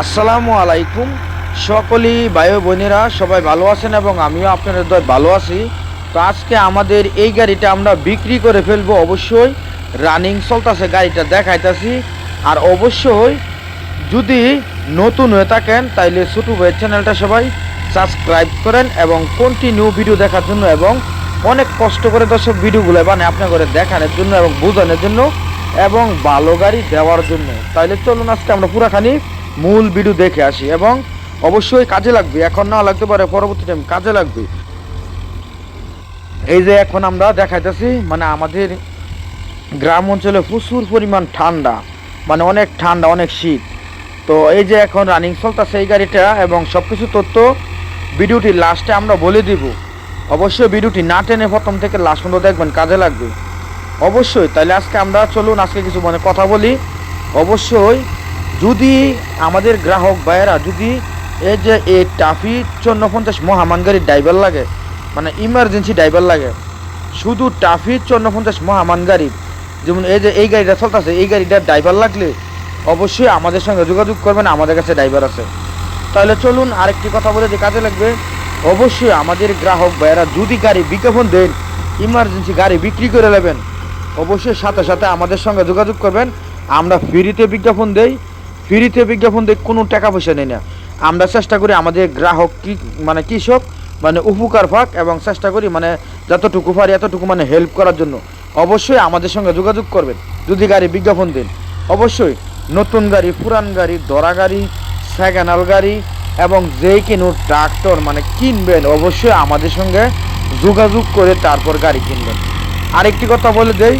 আসসালামু আলাইকুম। সকলেই বায়ু বোনেরা, সবাই ভালো আছেন এবং আমিও আপনাদের দয় ভালো আছি। তো আজকে আমাদের এই গাড়িটা আমরা বিক্রি করে ফেলব অবশ্যই। রানিং চলতেছে, গাড়িটা দেখাইতেছি। আর অবশ্যই যদি নতুন হয়ে থাকেন, তাইলে ছোটো ভাইয়ের চ্যানেলটা সবাই সাবস্ক্রাইব করেন এবং কন্টিনিউ ভিডিও দেখার জন্য এবং অনেক কষ্ট করে দর্শক ভিডিওগুলো মানে আপনার করে দেখানোর জন্য এবং বোঝানোর জন্য এবং ভালো গাড়ি দেওয়ার জন্য। তাইলে চলুন আজকে আমরা পুরাখানি মূল ভিডিও দেখে আসি এবং অবশ্যই কাজে লাগবে, এখন না লাগতে পারে পরবর্তী টাইম কাজে লাগবে। এই যে এখন আমরা দেখাইতেছি মানে আমাদের গ্রাম অঞ্চলে প্রচুর পরিমাণ ঠান্ডা মানে অনেক ঠান্ডা, অনেক শীত। তো এই যে এখন রানিং চলতেছে এই গাড়িটা এবং সব কিছু তথ্য ভিডিওটি লাস্টে আমরা বলে দিব। অবশ্যই ভিডিওটি না টেনে প্রথম থেকে লাস্ট পর্যন্ত দেখবেন, কাজে লাগবে। অবশ্যই তাহলে আজকে আমরা চলুন, আজকে কিছু মানে কথা বলি। অবশ্যই যদি আমাদের গ্রাহক ভাইয়েরা যদি এই যে এই টাফি চন্ন পঞ্চাশ মহামান গাড়ির ড্রাইভার লাগে মানে ইমার্জেন্সি ড্রাইভার লাগে, শুধু টাফি চন্ন পঞ্চাশ মহামান গাড়ির যেমন এই যে এই গাড়িটা চলতেছে, এই গাড়িটার ড্রাইভার লাগলে অবশ্যই আমাদের সঙ্গে যোগাযোগ করবেন, আমাদের কাছে ড্রাইভার আছে। তাহলে চলুন আরেকটি কথা বলে যে কাজে লাগবে, অবশ্যই আমাদের গ্রাহক ভাইয়েরা যদি গাড়ি বিজ্ঞাপন দেন ইমার্জেন্সি গাড়ি বিক্রি করে নেবেন, অবশ্যই সাথে সাথে আমাদের সঙ্গে যোগাযোগ করবেন, আমরা ফ্রিতে বিজ্ঞাপন দেই ফ্রিতে বিজ্ঞাপন দেই কোনো টাকা পয়সা নেই না। আমরা চেষ্টা করি আমাদের গ্রাহক কি মানে কৃষক মানে উপকার পাক এবং চেষ্টা করি মানে যতটুকু পারি এতটুকু মানে হেল্প করার জন্য। অবশ্যই আমাদের সঙ্গে যোগাযোগ করবেন। যদি গাড়ি বিজ্ঞাপন দেন, অবশ্যই নতুন গাড়ি, পুরান গাড়ি, দরা গাড়ি সেকেন্ড গাড়ি এবং যে কিনু ট্রাক্টর মানে কিনবেন, অবশ্যই আমাদের সঙ্গে যোগাযোগ করে তারপর গাড়ি কিনবেন। আরেকটি কথা বলে দেই,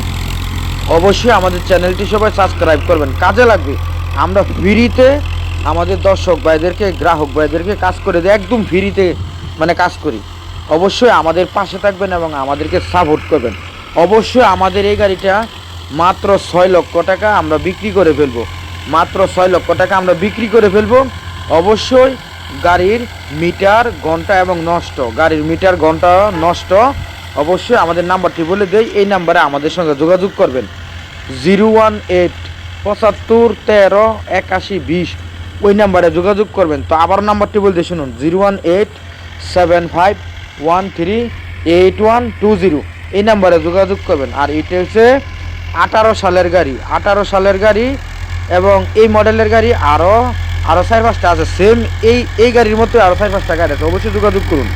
অবশ্যই আমাদের চ্যানেলটি সবাই সাবস্ক্রাইব করবেন। কাজে লাগবে আমরা ফ্রিতে আমাদের দর্শক ভাইদেরকে, গ্রাহক ভাইদেরকে কাজ করে দিই, একদম ফ্রিতে মানে কাজ করি। অবশ্যই আমাদের পাশে থাকবেন এবং আমাদেরকে সাপোর্ট করবেন। অবশ্যই আমাদের এই গাড়িটা মাত্র ছয় লক্ষ টাকা আমরা বিক্রি করে ফেলব। মাত্র ছয় লক্ষ টাকা আমরা বিক্রি করে ফেলব। অবশ্যই গাড়ির মিটার ঘণ্টা এবং নষ্ট, গাড়ির মিটার ঘণ্টা নষ্ট, অবশ্যই আমাদের নাম্বারটি বলে দেই, এই নাম্বারে আমাদের সঙ্গে যোগাযোগ করবেন। জিরো ওয়ান এইট পঁচাত্তর, তেরো, একাশি, বিশ। ওই নাম্বারে যোগাযোগ করবেন। তো আবার নাম্বারটি বলতে শুনুন, zero one eight seven five one three eight one two zero. এই নাম্বারে যোগাযোগ করবেন। আর এটা হচ্ছে আঠারো সালের গাড়ি। আঠারো সালের গাড়ি এবং এই মডেলের গাড়ি আরও আরও চার পাঁচটা আছে। সেম এই এই গাড়ির মধ্যে আরও চার পাঁচটা গাড়ি আছে। অবশ্যই যোগাযোগ করুন।